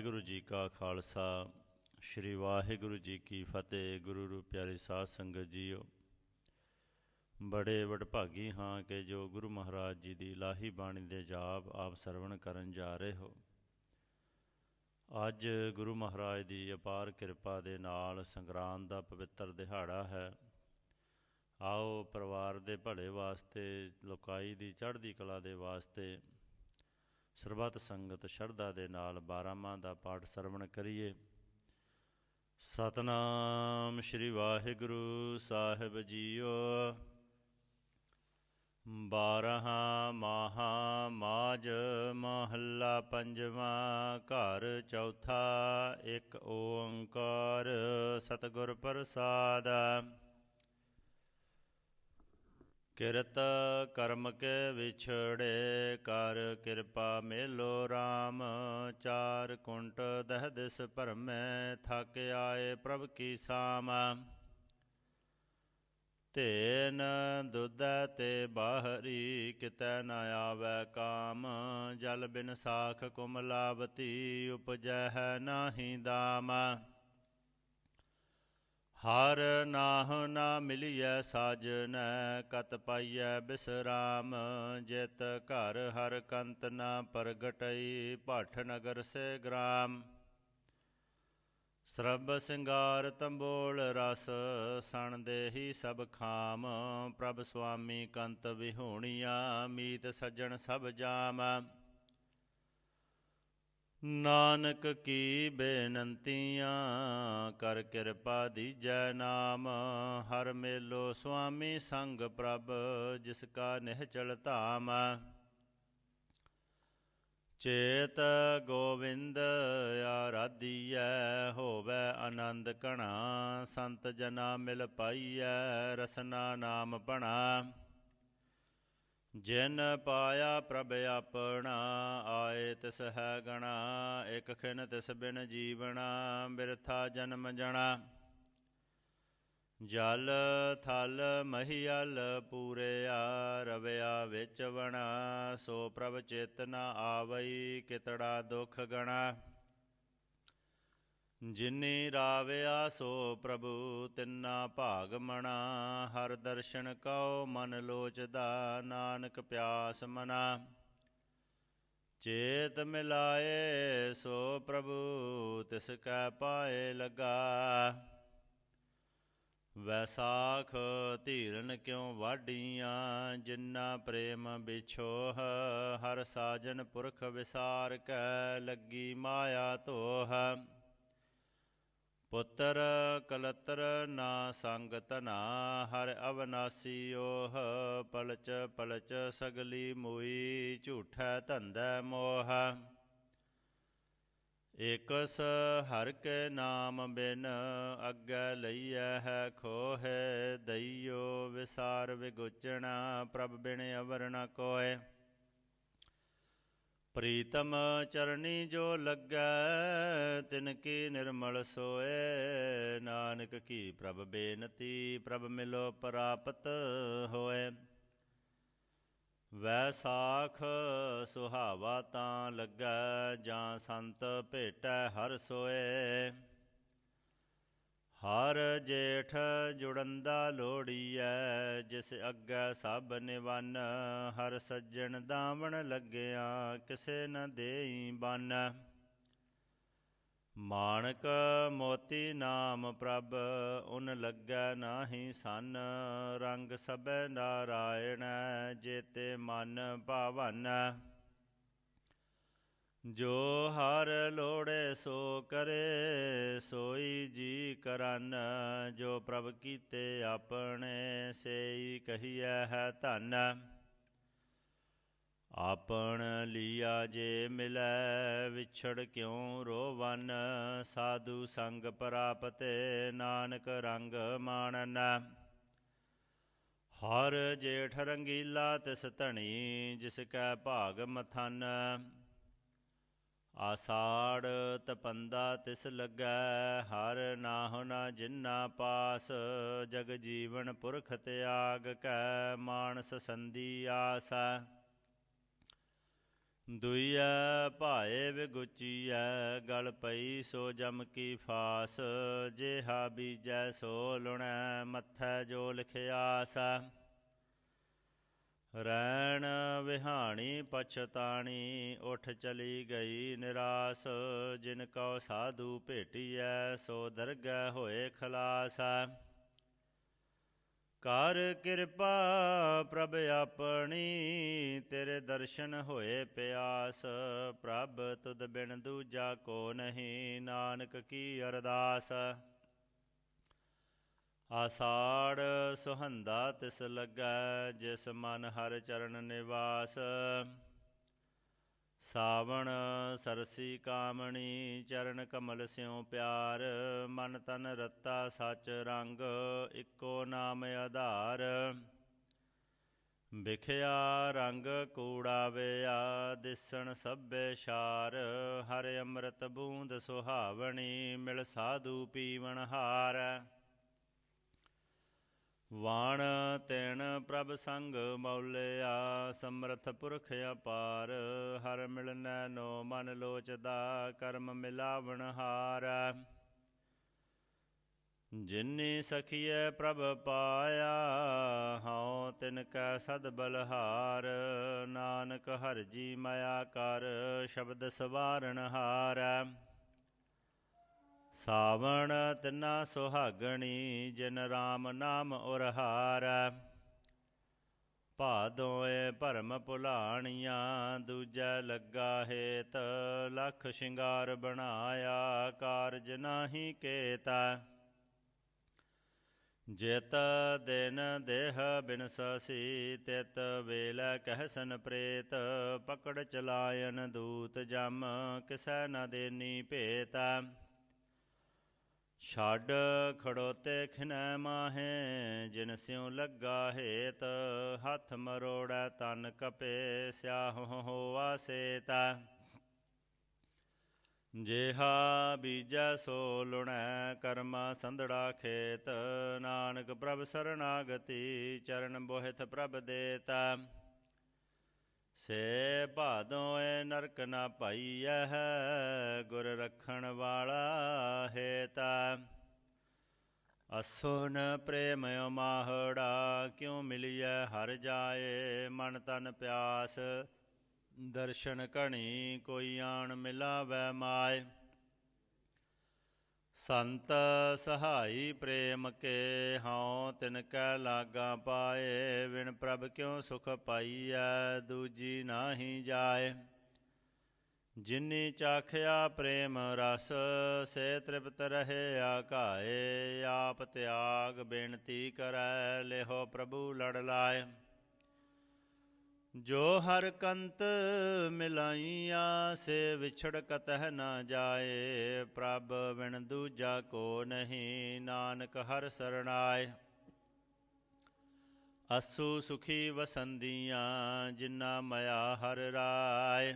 ਵਾਹਿਗੁਰੂ ਜੀ ਕਾ ਖਾਲਸਾ, ਸ੍ਰੀ ਵਾਹਿਗੁਰੂ ਜੀ ਕੀ ਫਤਿਹ, ਗੁਰੂ ਰੂ ਪਿਆਰੀ ਸਾਧ ਸੰਗਤ ਜੀਓ। ਬੜੇ ਵਡਭਾਗੀ ਹਾਂ ਕਿ ਜੋ ਗੁਰੂ ਮਹਾਰਾਜ ਜੀ ਦੀ ਲਾਹੀ ਬਾਣੀ ਦੇ ਜਾਪ ਆਪ ਸਰਵਣ ਕਰਨ ਜਾ ਰਹੇ ਹੋ। ਅੱਜ ਗੁਰੂ ਮਹਾਰਾਜ ਦੀ ਅਪਾਰ ਕਿਰਪਾ ਦੇ ਨਾਲ ਸੰਗਰਾਂਦ ਦਾ ਪਵਿੱਤਰ ਦਿਹਾੜਾ ਹੈ। ਆਓ ਪਰਿਵਾਰ ਦੇ ਭਲੇ ਵਾਸਤੇ, ਲੋਕਾਈ ਦੀ ਚੜ੍ਹਦੀ ਕਲਾ ਦੇ ਵਾਸਤੇ ਸਰਬੱਤ ਸੰਗਤ ਸ਼ਰਧਾ ਦੇ ਨਾਲ ਬਾਰਾਮਾਂ ਦਾ ਪਾਠ ਸਰਵਣ ਕਰੀਏ। ਸਤਨਾਮ ਸ੍ਰੀ ਵਾਹਿਗੁਰੂ ਸਾਹਿਬ ਜੀਓ। ਬਾਰਹਾ ਮਾਹਾ ਮਾਜ ਮਹੱਲਾ ਪੰਜਵਾਂ, ਘਰ ਚੌਥਾ, ਇੱਕ ਓੰਕਾਰ ਸਤਿਗੁਰ ਪ੍ਰਸਾਦ। ਕਿਰਤ ਕਰਮ ਕੇ ਵਿਛੜੇ ਕਰ ਕਿਰਪਾ ਮੇਲੋ RAM ਚਾਰ ਕੁੰਟ ਦਹ ਦਿਸ ਭਰਮੈ, ਥਕ ਆਏ ਪ੍ਰਭ ਕੀ ਸਾਮ। ਤੇਨ ਦੁੱਧ ਤੇ ਬਾਹਰੀ ਕਿਤੈ ਨ ਆਵੈ ਕਾਮ। ਜਲ ਬਿਨ ਸਾਖ ਕੁਮਲਾਵਤੀ ਉਪਜੈ ਹੈ ਨਾਹੀ ਦਾਮ। ਹਰ ਨਾਹ ਨਾ ਮਿਲਿਐ ਸਾਜਨ, ਕਤ ਪਾਈਐ ਬਿਸਰਾਮ। ਜਿਤ ਘਰ ਹਰ ਕੰਤ ਨਾ ਪ੍ਰਗਟਈ, ਭੱਠ ਨਗਰ ਸੇ ਗ੍ਰਾਮ। ਸਰਬ ਸਿੰਗਾਰ ਤੰਬੋਲ ਰਸ, ਸਣ ਦੇਹੀ ਸਭ ਖਾਮ। ਪ੍ਰਭ ਸੁਆਮੀ ਕੰਤ ਵਿਹੂਣੀਆਂ, ਮੀਤ ਸੱਜਣ ਸਭ ਜਾਮ। ਨਾਨਕ ਕੀ ਬੇਨੰਤੀਆਂ ਕਰ ਕਿਰਪਾ ਦੀਜੈ ਨਾਮ, ਹਰ ਮੇਲੋ ਸੁਆਮੀ ਸੰਗ ਪ੍ਰਭ ਜਿਸ ਕਾ ਨਿਹਚਲ ਧਾਮ। ਚੇਤ ਗੋਵਿੰਦ ਆਰਾਧੀਐ, ਹੋਵੇ ਆਨੰਦ ਕਣਾ ਸੰਤ ਜਨਾ ਮਿਲ ਪਾਈਐ, ਰਸਨਾ ਨਾਮ ਬਣਾ ਜਿਨ ਪਾਇਆ ਪ੍ਰਭ ਆਪਣਾ, ਆਏ ਤਿਸ ਹੈ ਗਣਾ, ਇਕ ਖਿਨ ਤਿਸ ਬਿਨ ਜੀਵਣਾ, ਬਿਰਥਾ ਜਨਮ ਜਣਾ। ਜਲ ਥਲ ਮਹੀਲ ਪੂਰਿਆ, ਰਵਿਆ ਵਿੱਚ ਵਣਾ, ਸੋ ਪ੍ਰਭ ਚੇਤਨਾ ਆਵਈ, ਕਿਤੜਾ ਦੁਖ ਗਣਾ। ਜਿਨੀ ਰਾਵਿਆ ਸੋ ਪ੍ਰਭੂ, ਤਿੰਨਾ ਭਾਗ ਮਣਾ। ਹਰ ਦਰਸ਼ਨ ਕਉ ਮਨ ਲੋਚਦਾ, ਨਾਨਕ ਪਿਆਸ ਮਨਾ। ਚੇਤ ਮਿਲਾਏ ਸੋ ਪ੍ਰਭੂ, ਤਿਸ ਕੈ ਪਾਏ ਲਗਾ। ਵੈਸਾਖ ਧੀਰਨ ਕਿਉ ਵਾਢੀਆਂ, ਜਿੰਨਾ ਪ੍ਰੇਮ ਵਿਛੋਹ, ਹਰ ਸਾਜਨ ਪੁਰਖ ਵਿਸਾਰ ਕੈ, ਲੱਗੀ ਮਾਇਆ ਧੋਹ। ਪੁੱਤਰ ਕਲਤਰ ਨਾ ਸੰਗ ਤਨਾ ਹਰ ਅਵਨਾਸੀ ਓਹ ਪਲਚ ਪਲਚ ਸਗਲੀ ਮੋਈ, ਝੂਠੈ ਧੰਦੈ ਮੋਹ। ਏਕਸ ਹਰ ਕੇ ਨਾਮ ਬਿਨ, ਅੱਗੇ ਲਈਐ ਹੈ ਖੋਹੇ, ਦਈਓ ਵਿਸਾਰ ਵਿਗੁਚਣਾ, ਪ੍ਰਭ ਬਿਨ ਅਵਰ ਨ ਕੋਏ। ਪ੍ਰੀਤਮ ਚਰਣੀ ਜੋ ਲੱਗੈ, ਤਿਨ ਕੀ ਨਿਰਮਲ ਸੋਏ। ਨਾਨਕ ਕੀ ਪ੍ਰਭ ਬੇਨਤੀ, ਪ੍ਰਭ ਮਿਲੋ ਪ੍ਰਾਪਤ ਹੋਏ। ਵੈਸਾਖ ਸੁਹਾਵਾ ਤਾਂ ਲੱਗੈ, ਜਾਂ ਸੰਤ ਭੇਟੈ ਹਰ ਸੋਏ। ਹਰ ਜੇਠ ਜੁੜੰਦਾ ਲੋੜੀਐ, ਜਿਸ ਅੱਗੇ ਸਭ ਨਿਵਨ, ਹਰ ਸੱਜਣ ਦਾਵਣ ਲੱਗਿਆ, ਕਿਸੇ ਨ ਦੇਈ ਬਨ। ਮਾਣਕ ਮੋਤੀ ਨਾਮ ਪ੍ਰਭ, ਉਨ ਲੱਗੈ ਨਾਹੀ ਸਨ, ਰੰਗ ਸਭੈ ਨਾਰਾਇਣ, ਜੇਤੇ ਮਨ ਭਾਵਨ। ਜੋ ਹਰ ਲੋੜੇ ਸੋ ਕਰੇ, ਸੋਈ ਜੀ ਕਰਨ। ਜੋ ਪ੍ਰਭ ਕੀਤੇ ਆਪਣੇ, ਸੇਈ ਕਹੀਐ ਹੈ ਧਨ। ਆਪਣ ਲੀਆ ਜੇ ਮਿਲੈ, ਵਿਛੜ ਕਿਉ ਰੋਵਨ? ਸਾਧੂ ਸੰਗ ਪ੍ਰਾਪਤੇ, ਨਾਨਕ ਰੰਗ ਮਾਣਨ। ਹਰ ਜੇਠ ਰੰਗੀਲਾ ਤਿਸ ਧਣੀ, ਜਿਸ ਕੈ ਭਾਗ ਮਥਨ। ਆਸਾੜ ਤਪੰਦਾ ਤਿਸ ਲੱਗੈ, ਹਰ ਨਾਹੁ ਨਾ ਜਿਨਾ ਪਾਸ, ਜਗ ਜੀਵਨ ਪੁਰਖ ਤਿਆਗ ਕੈ, ਮਾਨਸ ਸੰਦੀ ਆਸਾ। ਦੁਈਐ, ਭਾਏ ਵਿਗੁਚੀਐ, ਗਲ ਪਈ ਸੋ ਜਮ ਕੀ ਫਾਸ, ਜਿਹਾ ਬੀਜੈ ਸੋ ਲੁਣੈ, ਮੱਥੈ ਜੋ ਲਿਖਿਆਸ। ਰੈਣ ਵਿਹਾਣੀ ਪਛਤਾਣੀ, ਉਠ ਚਲੀ ਗਈ ਨਿਰਾਸ। ਜਿਨ ਕਉ ਸਾਧੂ ਭੇਟੀਐ, ਸੋ ਦਰਗਹਿ ਹੋਏ ਖਲਾਸ। ਕਰ ਕਿਰਪਾ ਪ੍ਰਭ ਆਪਣੀ, ਤੇਰੇ ਦਰਸ਼ਨ ਹੋਏ ਪਿਆਸ। ਪ੍ਰਭ ਤੁਧ ਬਿਨ ਦੂਜਾ ਕੋ ਨਹੀਂ, ਨਾਨਕ ਕੀ ਅਰਦਾਸ। ਆਸਾੜ ਸੁਹੰਦਾ ਤਿਸ ਲੱਗੈ, ਜਿਸ ਮਨ ਹਰ ਚਰਨ ਨਿਵਾਸ। ਸਾਵਣ ਸਰਸੀ ਕਾਮਣੀ, ਚਰਨ ਕਮਲ ਸਿਉ ਪਿਆਰ। ਮਨ ਤਨ ਰਤਾ ਸਚ ਰੰਗ, ਇੱਕੋ ਨਾਮ ਆਧਾਰ। ਵਿਖਿਆ ਰੰਗ ਕੂੜਾ ਵਿਆ, ਦਿਸਣ ਸਭੇ ਸ਼ਾਰ। ਹਰ ਅੰਮ੍ਰਿਤ ਬੂੰਦ ਸੁਹਾਵਣੀ, ਮਿਲ ਸਾਧੂ ਪੀਵਣ ਹਾਰ। ਵਾਣ ਤੈਣ ਪ੍ਰਭ ਸੰਗ ਮੌਲਿਆ ਸਮਰਥ ਪੁਰਖ ਅਪਾਰ, ਹਰ ਮਿਲਨੈ ਨੋ ਮਨ ਲੋਚਦਾ, ਕਰਮ ਮਿਲਾਵਣ ਹਾਰ। ਜਿਨੀ ਸਖੀਐ ਪ੍ਰਭ ਪਾਇਆ, ਹਉ ਤਿਨ ਕੈ ਸਦ ਬਲਹਾਰ, ਨਾਨਕ ਹਰ ਜੀ ਮਾਇਆ ਕਰ, ਸ਼ਬਦ ਸਵਾਰਣ ਹਾਰੈ। ਸਾਵਣ ਤਿਨਾ ਸੁਹਾਗਣੀ, ਜਿਨ RAM ਨਾਮ ਉਰਹਾਰੈ ਭਾਦੋਏ ਭਰਮ ਭੁਲਾਣੀਆਂ, ਦੂਜਾ ਲੱਗਾ ਹੇਤ, ਲਖ ਸ਼ਿੰਗਾਰ ਬਣਾਇਆ, ਕਾਰਜ ਨਾਹੀ ਕੇਤਾ। ਜਿਤ ਦਿਨ ਦੇਹ ਬਿਨਸਸੀ, ਤਿਤ ਵੇਲ ਕਹਿਸਨ ਪ੍ਰੇਤ, ਪਕੜ ਚਲਾਇਨ ਦੂਤ ਜਮ, ਕਿਸੈ ਨ ਦੇਨੀ ਭੇਤਾ। ਛੱਡ ਖੜੋਤੇ ਖਿਨੈ ਮਾਹੇ, ਜਿਨ ਸਿਉ ਲੱਗਾ ਹੇਤ, ਹੱਥ ਮਰੋੜੈ ਤਨ ਕਪੇ, ਸਿਆਹ ਹੋਆ ਸੇਤਾ। ਜੇਹਾ ਬੀਜੈ ਸੋ ਲੁਣੈ, ਕਰਮਾ ਸੰਧੜਾ ਖੇਤ, ਨਾਨਕ ਪ੍ਰਭ ਸਰਣਾਗਤੀ ਚਰਨ ਬੋਹਿਤ ਪ੍ਰਭ ਦੇਤਾ। ਸੇ ਭਾਦੋਏ ਨਰਕ ਨਾ ਪਾਈਐ ਗੁਰ ਰਖਣ ਵਾਲਾ ਹੇਤਾ ਅਸੁਨ ਪ੍ਰੇਮ ਮਾਹੜਾ ਕਿਉ ਮਿਲਿਐ ਹਰ ਜਾਏ ਮਨ ਤਨ ਪਿਆਸ। ਦਰਸ਼ਨ ਕਣੀ ਕੋਈ ਆਣ ਮਿਲਾਵੈ ਮਾਏ। ਸੰਤ ਸਹਾਈ ਪ੍ਰੇਮ ਕੇ ਹਉ, ਤਿਨ ਕੈ ਲਾਗਾ ਪਾਏ ਵਿਣ ਪ੍ਰਭ ਕਿਉ ਸੁਖ ਪਾਈਐ, ਦੂਜੀ ਨਾਹੀ ਜਾਏ। ਜਿਨੀ ਚਾਖਿਆ ਪ੍ਰੇਮ ਰਸ, ਸੇ ਤ੍ਰਿਪਤ ਰਹੇ ਆਕਾਏ, ਆਪ ਤਿਆਗ ਬੇਨਤੀ ਕਰੈ, ਲਿਹੋ ਪ੍ਰਭੂ ਲੜ ਲਾਏ। ਜੋ ਹਰ ਕੰਤ ਮਿਲਾਈਆ, ਸੇ ਵਿਛੜ ਕਤਹ ਨਾ ਜਾਏ। ਪ੍ਰਭ ਵਿਣ ਦੂਜਾ ਕੋ ਨਹੀਂ, ਨਾਨਕ ਹਰ ਸਰਣਾਏ। ਅਸੂ ਸੁਖੀ ਵਸੰਦੀਆਂ ਜਿਨਾ ਮਇਆ ਹਰ ਰਾਏ।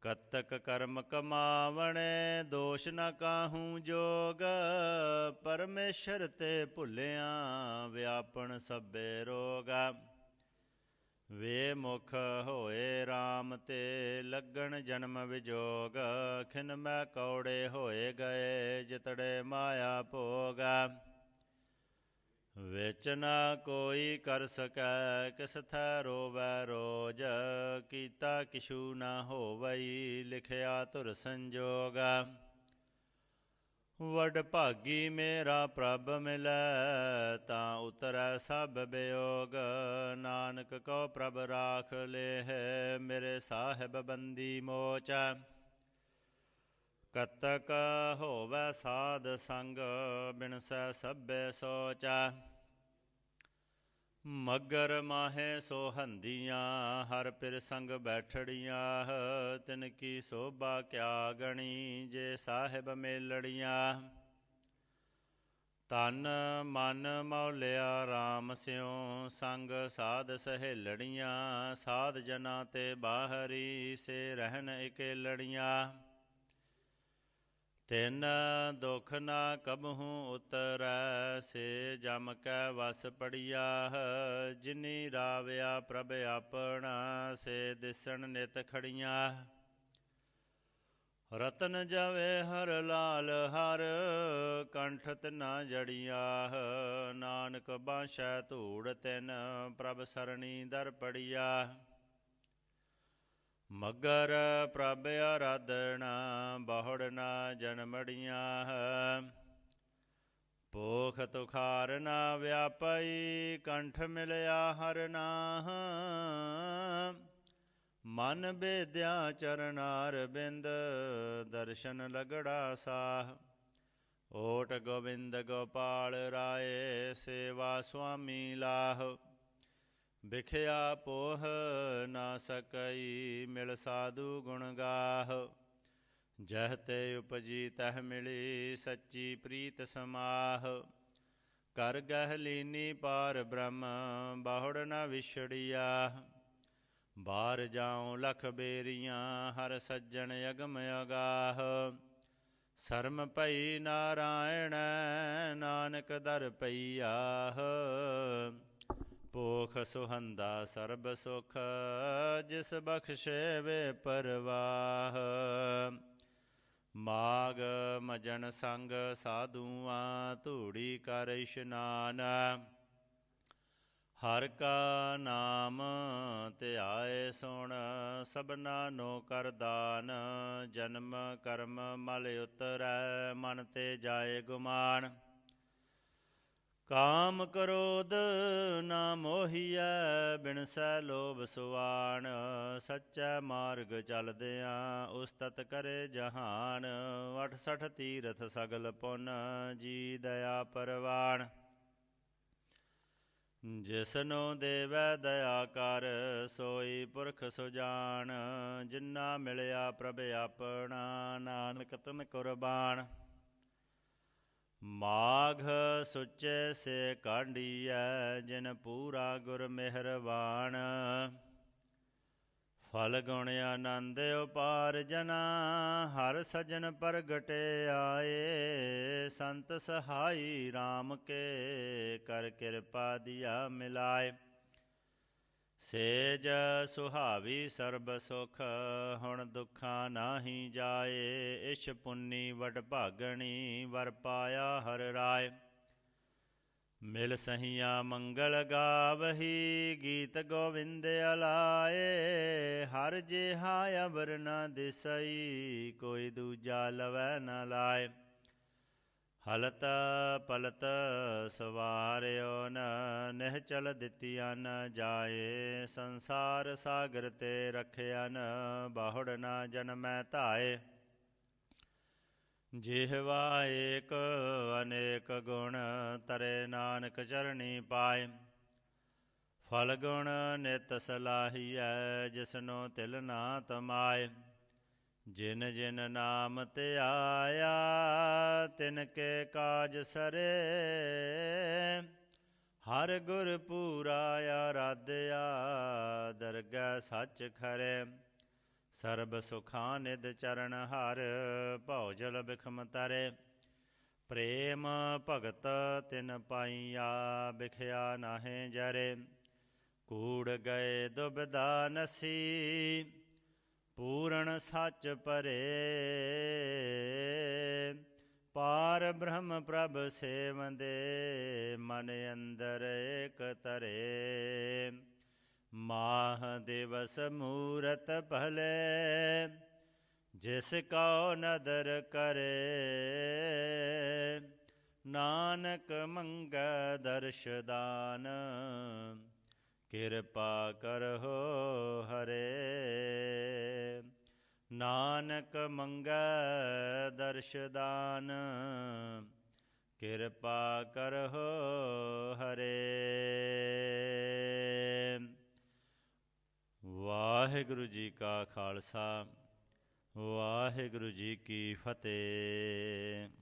ਕਤਕ ਕਰਮ ਕਮਾਵਣੇ, ਦੋਸ਼ ਨ ਕਾਹੂ ਜੋਗ। ਪਰਮੇਸ਼ਰ ਤੇ ਭੁੱਲਿਆ, ਵਿਆਪਣ ਸਭੇ ਰੋਗਾ। ਵੇ ਮੁਖ ਹੋਏ RAM ਤੇ ਲੱਗਣ ਜਨਮ ਵਿਜੋਗ, ਖਿਨ ਮੈਂ ਕੌੜੇ ਹੋਏ ਗਏ ਜਿਤੜੇ ਮਾਇਆ ਭੋਗਾ। ਵਿੱਚ ਨਾ ਕੋਈ ਕਰ ਸਕੈ, ਕਿਸ ਥੈ ਰੋਵੈ ਰੋਜ, ਕੀਤਾ ਕਿਛੂ ਨਾ ਹੋਵਈ, ਲਿਖਿਆ ਤੁਰ ਸੰਜੋਗਾ। ਵਡ ਭਾਗੀ ਮੇਰਾ ਪ੍ਰਭ ਮਿਲੈ, ਤਾਂ ਉਤਰੈ ਸਭ ਬਿਯੋਗ ਨਾਨਕ ਕੋ ਪ੍ਰਭ ਰਾਖ ਲੇਹ, ਮੇਰੇ ਸਾਹਿਬ ਬੰਦੀ ਮੋਚੈ। ਕਤਕ ਹੋਵੈ ਸਾਧ ਸੰਗ, ਬਿਨਸੈ ਸਭੇ ਸੋਚੈ। ਮਗਰ ਮਾਹੇ ਸੋਹੰਦੀਆਂ ਹਰ ਪਿਰ ਸੰਗ ਬੈਠੜੀਆਂ ਤਿਨ ਕੀ ਸੋਭਾ ਕਿਆ ਗਣੀ, ਜੇ ਸਾਹਿਬ ਮੇਲੜੀਆਂ। ਤਨ ਮਨ ਮੌਲਿਆ RAM ਸਿਉ, ਸੰਗ ਸਾਧ ਸਹੇਲੜੀਆਂ, ਸਾਧ ਜਨਾ ਤੇ ਬਾਹਰੀ ਸੇ ਰਹਿਨ ਇਕੇਲੜੀਆਂ। ਤਿਨ ਦੁਖ ਨਾ ਕਬਹੂ ਉਤਰੈ, ਸੇ ਜਮ ਕੈ ਵਸ ਪੜਿਆ ਜਿਨੀ ਰਾਵਿਆ ਪ੍ਰਭ ਆਪਣਾ, ਸੇ ਦਿਸਣ ਨਿਤ ਖੜੀਆਂ ਰਤਨ ਜਵੇ ਹਰ ਲਾਲ ਹਰ ਕੰਠਤ ਨਾ ਜੜੀਆਂ ਨਾਨਕ ਬਾਸ਼ੈ ਧੂੜ ਤੈਨ, ਪ੍ਰਭ ਸਰਣੀ ਦਰ ਪੜੀਆ ਮਗਰ ਪ੍ਰਭ ਆਰਾਧਣਾ ਬਹੁੜ ਨਾ ਜਨਮੜੀਆਂ ਭੋਖ ਤੁਖਾਰ ਨਾ ਵਿਆਪਈ, ਕੰਠ ਮਿਲਿਆ ਹਰ ਨਾਮ ਮਨ ਬੇਦਿਆ ਚਰਨਾਰ ਬਿੰਦ, ਦਰਸ਼ਨ ਲਗੜਾ ਸਾਹ। ਓਟ ਗੋਬਿੰਦ ਗੋਪਾਲ ਰਾਏ, ਸੇਵਾ ਸੁਆਮੀ ਲਾਹ। ਵਿਖਿਆ ਪੋਹ ਨਾ ਸਕਈ ਮਿਲ ਸਾਧੂ ਗੁਣ ਗਾਹ। ਜਹ ਤੇ ਉਪਜੀ ਤਹ ਮਿਲੀ ਸੱਚੀ ਪ੍ਰੀਤ ਸਮਾਹ। ਕਰ ਗਹਿ ਲੀਨੀ ਪਾਰ ਬ੍ਰਹਮ, ਬਾਹੁੜ ਨਾ ਵਿਛੜਿਆ। ਬਾਹਰ ਜਾਉ ਲਖ ਬੇਰੀਆਂ, ਹਰ ਸੱਜਣ ਅਗਮ ਅਗਾਹ। ਸ਼ਰਮ ਭਈ ਨਾਰਾਇਣ, ਨਾਨਕ ਦਰ ਪਈਆਹ ਪੋਖ ਸੁਹੰਦਾ ਸਰਬ ਸੁਖ, ਜਿਸ ਬਖਸ਼ੇ ਵੇ ਪਰਵਾਹ। ਮਾਗ ਮਜਨ ਸੰਗ ਸਾਧੂਆਂ, ਧੂੜੀ ਕਰ ਇਸ਼ਨਾਨ। ਹਰ ਕਾ ਨਾਮ ਧਿਆਏ ਸੁਣ, ਸਭਨਾ ਨੋ ਕਰ ਦਾਨ। ਜਨਮ ਕਰਮ ਮਲ ਉਤਰੈ, ਮਨ ਤੇ ਜਾਏ ਗੁਮਾਨ। ਕਾਮ ਕ੍ਰੋਧ ਨਾ ਮੋਹੀਐ ਬਿਨਸੈ ਲੋਭ ਸੁਆਣ। ਸੱਚੈ ਮਾਰਗ ਚਲਦਿਆਂ ਉਸਤਤ ਕਰੇ ਜਹਾਨ। 68 ਤੀਰਥ ਸਗਲ ਪੁੰਨ, ਜੀ ਦਇਆ ਪਰਵਾਨ ਜਿਸਨੂੰ ਦੇਵੈ ਦਇਆ ਕਰ, ਸੋਈ ਪੁਰਖ ਸੁਜਾਨ ਜਿਨਾ ਮਿਲਿਆ ਪ੍ਰਭ ਆਪਣਾ, ਨਾਨਕ ਤਨ ਕੁਰਬਾਨ। ਮਾਘ ਸੁਚੇ ਸੇ ਕਾਂਡੀਐ ਜਿਨ ਪੂਰਾ ਗੁਰ ਮਿਹਰਬਾਨ। ਫਲ ਗੁਣ ਆਨੰਦ ਉਪਾਰ ਜਨਾ, ਹਰ ਸਜਣ ਪ੍ਰਗਟੇ ਆਏ। ਸੰਤ ਸਹਾਈ RAM ਕੇ, ਕਰ ਕਿਰਪਾ ਦਿਆ ਮਿਲਾਏ। ਸੇਜ ਸੁਹਾਵੀ ਸਰਬ ਸੁਖ, ਹੁਣ ਦੁੱਖਾਂ ਨਾਹੀ ਜਾਏ, ਇਸ਼ ਪੁੰਨੀ ਵਡ ਭਾਗਣੀ, ਵਰ ਪਾਇਆ ਹਰ ਰਾਏ। ਮਿਲ ਸਹੀਆ ਮੰਗਲ ਗਾਵਹੀ, ਗੀਤ ਗੋਵਿੰਦ ਅਲਾਏ, ਹਰ ਜਿਹਾ ਅਵਰ ਨ ਦਿਸਈ, ਕੋਈ ਦੂਜਾ ਲਵੈ ਨ ਲਾਏ। ਹਲਤ ਪਲਤ ਸਵਾਰਿਓ ਨ ਨਿਹਚਲ ਦਿੱਤੀਆਂ ਨ ਜਾਏ, ਸੰਸਾਰ ਸਾਗਰ ਤੇ ਰਖਿਆ ਨ ਬਾਹੁੜ ਨ ਜਨਮੈ ਧਾਏ। ਜਿਹਵਾ ਏਕ ਅਨੇਕ ਗੁਣ ਤਰੇ ਨਾਨਕ ਚਰਣੀ ਪਾਏ। ਫਲ ਗੁਣ ਨਿਤ ਸਲਾਹੀਐ, ਜਿਸਨੋ ਤਿਲ ਨਾ ਤਮਾਏ। ਜਿਨ ਜਿਨ ਨਾਮ ਤੇ ਆਇਆ, ਤਿਨ ਕੇ ਕਾਜ ਸਰੇ। ਹਰ ਗੁਰ ਪੂਰਾ ਆਰਾਧਿਆ, ਦਰਗਹਿ ਸੱਚ ਖਰੇ। ਸਰਬ ਸੁਖਾਂ ਨਿਦ ਚਰਨ ਹਰ, ਭਉਜਲ ਬਿਖਮ ਤਰੇ। ਪ੍ਰੇਮ ਭਗਤ ਤਿਨ ਪਾਈਆ, ਬਿਖਿਆ ਨਾਹੇ ਜਰੇ। ਕੂੜ ਗਏ ਦੁਬਦਾ ਨਸੀ ਪੂਰਨ ਸੱਚ ਪਰੇ। ਪਾਰ ਬ੍ਰਹਮ ਪ੍ਰਭ ਸੇਵੰਦੇ, ਮਨ ਅੰਦਰ ਏਕ ਤਰੇ ਮਾਹ ਦਿਵਸ ਮੂਰਤ ਭਲੇ, ਜਿਸ ਕਉ ਨਦਰ ਕਰੇ। ਨਾਨਕ ਮੰਗ ਦਰਸ਼ਦਾਨ ਕਿਰਪਾ ਕਰਹੁ ਹਰੇ। ਨਾਨਕ ਮੰਗੈ ਦਰਸ਼ਦਾਨ ਕਿਰਪਾ ਕਰਹੁ ਹਰੇ। ਵਾਹਿਗੁਰੂ ਜੀ ਕਾ ਖਾਲਸਾ। ਵਾਹਿਗੁਰੂ ਜੀ ਕੀ ਫਤਿਹ।